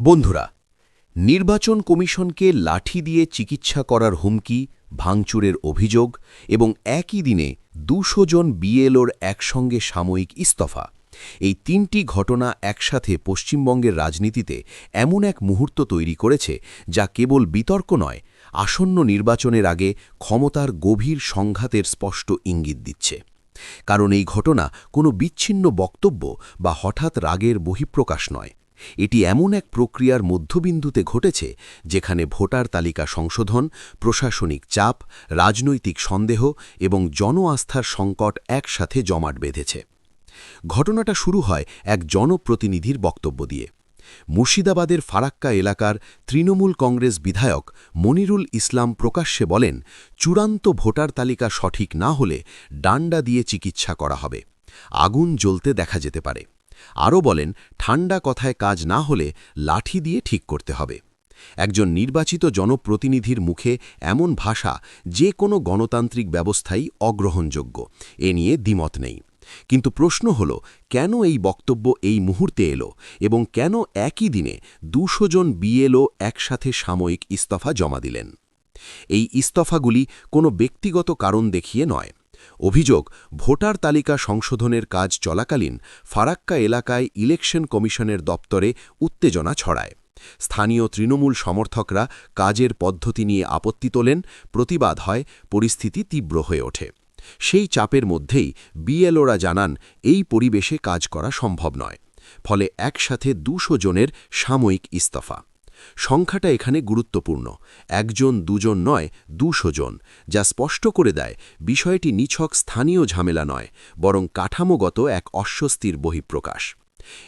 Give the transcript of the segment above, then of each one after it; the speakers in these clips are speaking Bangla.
বন্ধুরা, নির্বাচন কমিশনকে লাঠি দিয়ে চিকিৎসা করার হুমকি, ভাঙচুরের অভিযোগ এবং একই দিনে দুশো জন বিএলওর একসঙ্গে সাময়িক ইস্তফা। এই তিনটি ঘটনা একসাথে পশ্চিমবঙ্গের রাজনীতিতে এমন এক মুহূর্ত তৈরি করেছে যা কেবল বিতর্ক নয়, আসন্ন নির্বাচনের আগে ক্ষমতার গভীর সংঘাতের স্পষ্ট ইঙ্গিত দিচ্ছে। কারণ এই ঘটনা কোনো বিচ্ছিন্ন বক্তব্য বা হঠাৎ রাগের বহিঃপ্রকাশ নয়। এটি এমন এক প্রক্রিয়ার মধ্যবিন্দুতে ঘটেছে যেখানে ভোটার তালিকা সংশোধন, প্রশাসনিক চাপ, রাজনৈতিক সন্দেহ এবং জন আস্থার সংকট একসাথে জমাট বেঁধেছে। ঘটনাটা শুরু হয় এক জনপ্রতিনিধির বক্তব্য দিয়ে। মুর্শিদাবাদের ফারাক্কা এলাকার তৃণমূল কংগ্রেস বিধায়ক মনিরুল ইসলাম প্রকাশ্যে বলেন, চূড়ান্ত ভোটার তালিকা সঠিক না হলে ডান্ডা দিয়ে চিকিৎসা করা হবে। আগুন জ্বলতে দেখা যেতে পারে। আরও বলেন, ঠান্ডা কথায় কাজ না হলে লাঠি দিয়ে ঠিক করতে হবে। একজন নির্বাচিত জনপ্রতিনিধির মুখে এমন ভাষা যে কোনো গণতান্ত্রিক ব্যবস্থাই অগ্রহণযোগ্য। এ নিয়ে দ্বিমত নেই। কিন্তু প্রশ্ন হল, কেন এই বক্তব্য এই মুহূর্তে এলো এবং কেন একই দিনে দুশো জন বিএলও একসাথে সাময়িক ইস্তফা জমা দিলেন? এই ইস্তফাগুলি কোনো ব্যক্তিগত কারণ দেখিয়ে নয়। অভিযোগ, ভোটার তালিকা সংশোধনের কাজ চলাকালীন ফারাক্কা এলাকায় ইলেকশন কমিশনের দপ্তরে উত্তেজনা ছড়ায়। স্থানীয় তৃণমূল সমর্থকরা কাজের পদ্ধতি নিয়ে আপত্তি তোলেন, প্রতিবাদ হয়, পরিস্থিতি তীব্র হয়ে ওঠে। সেই চাপের মধ্যেই বিএলওরা জানান, এই পরিবেশে কাজ করা সম্ভব নয়। ফলে একসাথে দুশো জনের সাময়িক ইস্তফা। সংখ্যাটা এখানে গুরুত্বপূর্ণ। একজন, দুজন নয়, দুশো জন, যা স্পষ্ট করে দেয় বিষয়টি নিছক স্থানীয় ঝামেলা নয়, বরং কাঠামোগত এক অস্বস্তির বহিঃপ্রকাশ।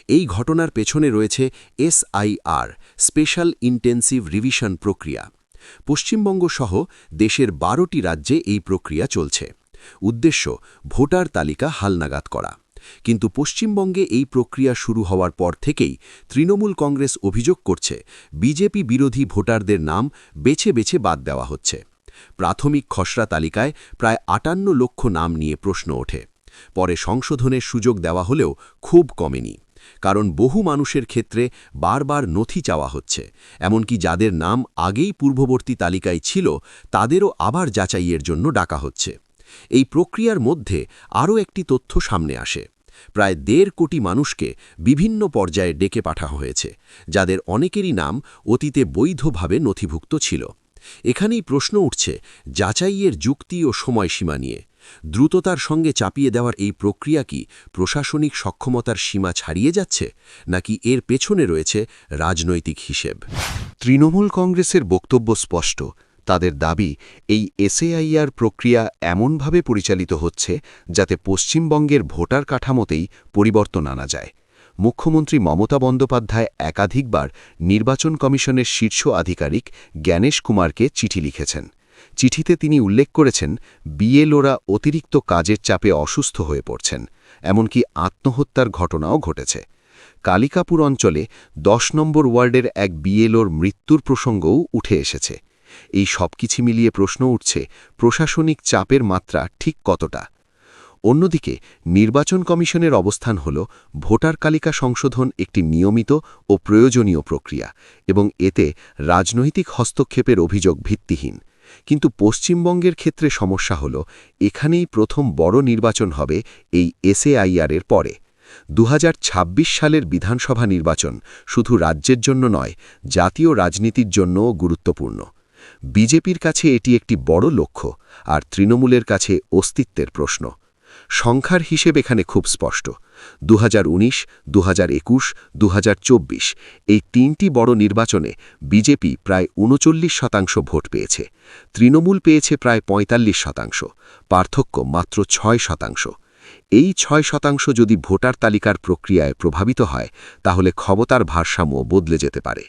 এই ঘটনার পেছনে রয়েছে এসআইআর, স্পেশাল ইন্টেন্সিভ রিভিশন প্রক্রিয়া। পশ্চিমবঙ্গ সহ দেশের বারোটি রাজ্যে এই প্রক্রিয়া চলছে। উদ্দেশ্য, ভোটার তালিকা হালনাগাদ করা। কিন্তু পশ্চিমবঙ্গে এই প্রক্রিয়া শুরু হওয়ার পর থেকেই তৃণমূল কংগ্রেস অভিযোগ করছে, বিজেপি বিরোধী ভোটারদের নাম বেছে বেছে বাদ দেওয়া হচ্ছে। প্রাথমিক খসড়া তালিকায় প্রায় আটান্ন লক্ষ নাম নিয়ে প্রশ্ন ওঠে। পরে সংশোধনের সুযোগ দেওয়া হলেও খুব কমেনি, কারণ বহু মানুষের ক্ষেত্রে বারবার নথি চাওয়া হচ্ছে, এমনকি যাদের নাম আগেই পূর্ববর্তী তালিকায় ছিল, তাদেরও আবার যাচাইয়ের জন্য ডাকা হচ্ছে। এই প্রক্রিয়ার মধ্যে আরও একটি তথ্য সামনে আসে। প্রায় দেড় কোটি মানুষকে বিভিন্ন পর্যায়ে ডেকে পাঠানো হয়েছে, যাদের অনেকেরই নাম অতীতে বৈধভাবে নথিভুক্ত ছিল। এখানেই প্রশ্ন উঠছে, যাচাইয়ের যুক্তি ও সময়সীমা নিয়ে। দ্রুততার সঙ্গে চাপিয়ে দেওয়ার এই প্রক্রিয়া কি প্রশাসনিক সক্ষমতার সীমা ছাড়িয়ে যাচ্ছে, নাকি এর পেছনে রয়েছে রাজনৈতিক হিসেব? তৃণমূল কংগ্রেসের বক্তব্য স্পষ্ট তাদের দাবি, এই এসএআইআর প্রক্রিয়া এমনভাবে পরিচালিত হচ্ছে যাতে পশ্চিমবঙ্গের ভোটার কাঠামোতেই পরিবর্তন আনা যায়। মুখ্যমন্ত্রী মমতা বন্দ্যোপাধ্যায় একাধিকবার নির্বাচন কমিশনের শীর্ষ আধিকারিক জ্ঞানেশ কুমারকে চিঠি লিখেছেন। চিঠিতে তিনি উল্লেখ করেছেন, বিএলওরা অতিরিক্ত কাজের চাপে অসুস্থ হয়ে পড়ছেন, এমনকি আত্মহত্যার ঘটনাও ঘটেছে। কালিকাপুর অঞ্চলে দশ নম্বর ওয়ার্ডের এক বিএলওর মৃত্যুর প্রসঙ্গও উঠে এসেছে। এই সব কিছু মিলিয়ে প্রশ্ন উঠছে, প্রশাসনিক চাপের মাত্রা ঠিক কতটা? অন্যদিকে, নির্বাচন কমিশনের অবস্থান হল, ভোটার তালিকা সংশোধন একটি নিয়মিত ও প্রয়োজনীয় প্রক্রিয়া এবং এতে রাজনৈতিক হস্তক্ষেপের অভিযোগ ভিত্তিহীন। কিন্তু পশ্চিমবঙ্গের ক্ষেত্রে সমস্যা হল, এখানেই প্রথম বড় নির্বাচন হবে এই এসএআইআরের পরে। দু হাজার ছাব্বিশ সালের বিধানসভা নির্বাচন শুধু রাজ্যের জন্য নয়, জাতীয় রাজনীতির জন্যও গুরুত্বপূর্ণ। বিজেপির কাছে এটি একটি বড় লক্ষ্য আর তৃণমূলের কাছে অস্তিত্বের প্রশ্ন। সংখ্যার হিসেব এখানে খুব স্পষ্ট। দু হাজার উনিশ দু হাজার একুশ দু এই তিনটি বড় নির্বাচনে বিজেপি প্রায় উনচল্লিশ শতাংশ ভোট পেয়েছে। তৃণমূল পেয়েছে প্রায় ৪৫ শতাংশ, পার্থক্য মাত্র ছয় শতাংশ। এই ছয় শতাংশ যদি ভোটার তালিকার প্রক্রিয়ায় প্রভাবিত হয়, তাহলে ক্ষমতার ভারসাম্য বদলে যেতে পারে।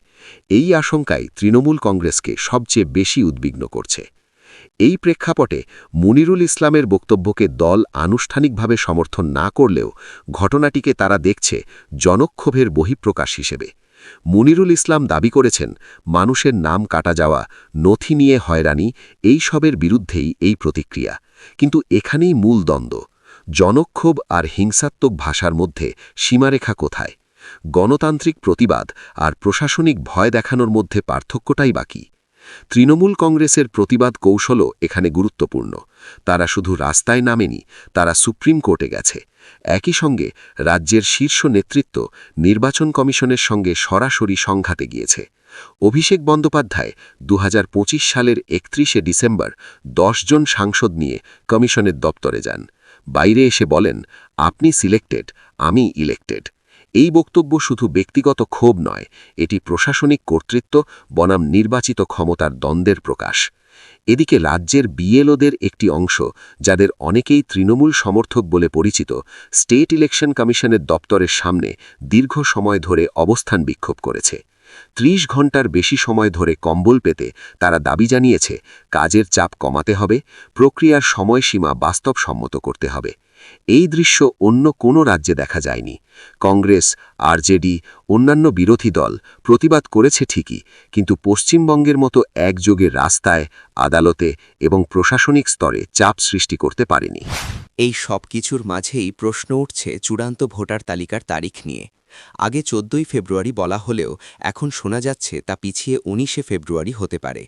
এই আশঙ্কায় তৃণমূল কংগ্রেসকে সবচেয়ে বেশি উদ্বিগ্ন করছে। এই প্রেক্ষাপটে মুনিরুল ইসলামের বক্তব্যকে দল আনুষ্ঠানিকভাবে সমর্থন না করলেও ঘটনাটিকে তারা দেখছে জনক্ষোভের বহিঃপ্রকাশ হিসেবে। মুনিরুল ইসলাম দাবি করেছেন, মানুষের নাম কাটা যাওয়া, নথি নিয়ে হয়রানি, এইসবের বিরুদ্ধেই এই প্রতিক্রিয়া। কিন্তু এখানেই মূল দ্বন্দ্ব। জনক্ষোভ আর হিংসাত্মক ভাষার মধ্যে সীমারেখা কোথায়? গণতান্ত্রিক প্রতিবাদ আর প্রশাসনিক ভয় দেখানোর মধ্যে পার্থক্যটাই বাকি তৃণমূল কংগ্রেসের প্রতিবাদ কৌশলও এখানে গুরুত্বপূর্ণ। তারা শুধু রাস্তায় নামেনি, তারা সুপ্রিম কোর্টে গেছে। একই সঙ্গে রাজ্যের শীর্ষ নেতৃত্ব নির্বাচন কমিশনের সঙ্গে সরাসরি সংঘাতে গিয়েছে। অভিষেক বন্দ্যোপাধ্যায় দু হাজার পঁচিশ সালের একত্রিশে ডিসেম্বর জন সাংসদ নিয়ে কমিশনের দপ্তরে যান। বাইরে এসে বলেন, আপনি সিলেক্টেড, আমি ইলেক্টেড। এই বক্তব্য শুধু ব্যক্তিগত ক্ষোভ নয়, এটি প্রশাসনিক কর্তৃত্ব, বনাম নির্বাচিত ক্ষমতার দ্বন্দ্বের প্রকাশ। এদিকে রাজ্যের বিএলওদের একটি অংশ, যাদের অনেকেই তৃণমূল সমর্থক বলে পরিচিত, স্টেট ইলেকশন কমিশনের দপ্তরের সামনে দীর্ঘ সময় ধরে অবস্থান বিক্ষোভ করেছে। ত্রিশ ঘণ্টার বেশি সময় ধরে কম্বল পেতে তারা দাবি জানিয়েছে, কাজের চাপ কমাতে হবে, প্রক্রিয়ার সময়সীমা বাস্তবসম্মত করতে হবে। এই দৃশ্য অন্য কোনো রাজ্যে দেখা যায়নি। কংগ্রেস, আরজেডি, অন্যান্য বিরোধী দল প্রতিবাদ করেছে ঠিকই, কিন্তু পশ্চিমবঙ্গের মতো একযোগে রাস্তায়, আদালতে এবং প্রশাসনিক স্তরে চাপ সৃষ্টি করতে পারেনি। এই সব কিছুর মাঝেই প্রশ্ন উঠছে চূড়ান্ত ভোটার তালিকার তারিখ নিয়ে। আগে চোদ্দই ফেব্রুয়ারি বলা হলেও এখন শোনা যাচ্ছে তা পিছিয়ে উনিশে ফেব্রুয়ারি হতে পারে।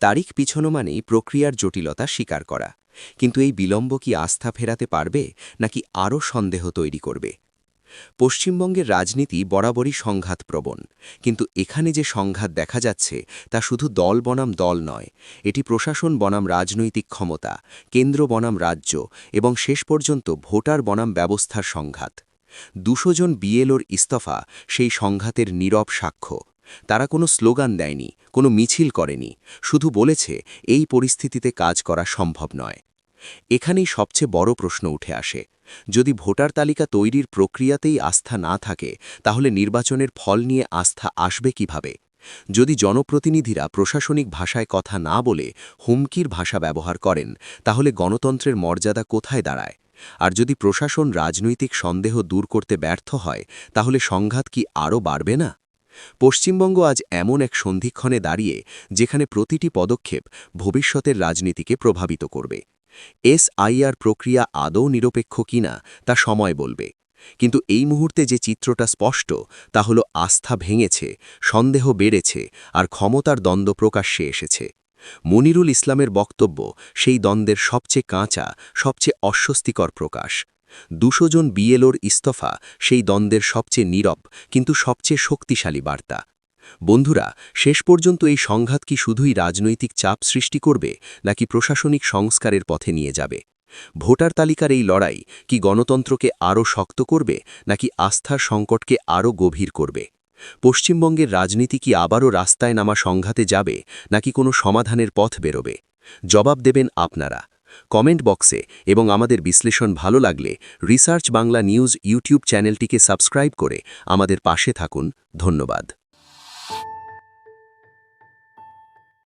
তারিখ পিছনো মানেই প্রক্রিয়ার জটিলতা স্বীকার করা। কিন্তু এই বিলম্ব কি আস্থা ফেরাতে পারবে নাকি আরও সন্দেহ তৈরি করবে? পশ্চিমবঙ্গের রাজনীতি বরাবরই সংঘাতপ্রবণ। কিন্তু এখানে যে সংঘাত দেখা যাচ্ছে তা শুধু দল বনাম দল নয়, এটি প্রশাসন বনাম রাজনৈতিক ক্ষমতা, কেন্দ্র বনাম রাজ্য এবং শেষ পর্যন্ত ভোটার বনাম ব্যবস্থার সংঘাত। দুশো জন বিএলওর ইস্তফা সেই সংঘাতের নীরব সাক্ষ্য। তারা কোনো স্লোগান দেয়নি, কোনো মিছিল করেনি, শুধু বলেছে এই পরিস্থিতিতে কাজ করা সম্ভব নয়। এখানেই সবচেয়ে বড় প্রশ্ন উঠে আসে। যদি ভোটার তালিকা তৈরির প্রক্রিয়াতেই আস্থা না থাকে, তাহলে নির্বাচনের ফল নিয়ে আস্থা আসবে কীভাবে? যদি জনপ্রতিনিধিরা প্রশাসনিক ভাষায় কথা না বলে হুমকির ভাষা ব্যবহার করেন, তাহলে গণতন্ত্রের মর্যাদা কোথায় দাঁড়ায়? আর যদি প্রশাসন রাজনৈতিক সন্দেহ দূর করতে ব্যর্থ হয়, তাহলে সংঘাত কি আরও বাড়বে না? পশ্চিমবঙ্গ আজ এমন এক সন্ধিক্ষণে দাঁড়িয়ে, যেখানে প্রতিটি পদক্ষেপ ভবিষ্যতের রাজনীতিকে প্রভাবিত করবে। এসআইআর প্রক্রিয়া আদৌ নিরপেক্ষ কিনা, তা সময় বলবে। কিন্তু এই মুহূর্তে যে চিত্রটা স্পষ্ট, তা হল আস্থা ভেঙেছে, সন্দেহ বেড়েছে আর ক্ষমতার দ্বন্দ্ব প্রকাশ্যে এসেছে। মনিরুল ইসলামের বক্তব্য, সেই দ্বন্দ্বের সবচেয়ে কাঁচা, সবচেয়ে অস্বস্তিকর প্রকাশ। দুশো জন বিএলওর ইস্তফা সেই দ্বন্দ্বের সবচেয়ে নীরব, কিন্তু সবচেয়ে শক্তিশালী বার্তা। বন্ধুরা, শেষ পর্যন্ত এই সংঘাত কি শুধুই রাজনৈতিক চাপ সৃষ্টি করবে, নাকি প্রশাসনিক সংস্কারের পথে নিয়ে যাবে? ভোটার তালিকার এই লড়াই কি গণতন্ত্রকে আরও শক্ত করবে, নাকি আস্থার সংকটকে আরও গভীর করবে? পশ্চিমবঙ্গের রাজনীতি কি আবারও রাস্তায় নামা সংঘাতে যাবে, নাকি কোনো সমাধানের পথ বেরোবে? জবাব দেবেন আপনারা। কমেন্ট বক্সে এবং আমাদের বিশ্লেষণ ভালো লাগলে রিসার্চ বাংলা নিউজ ইউটিউব চ্যানেলটিকে সাবস্ক্রাইব করে আমাদের পাশে থাকুন। ধন্যবাদ।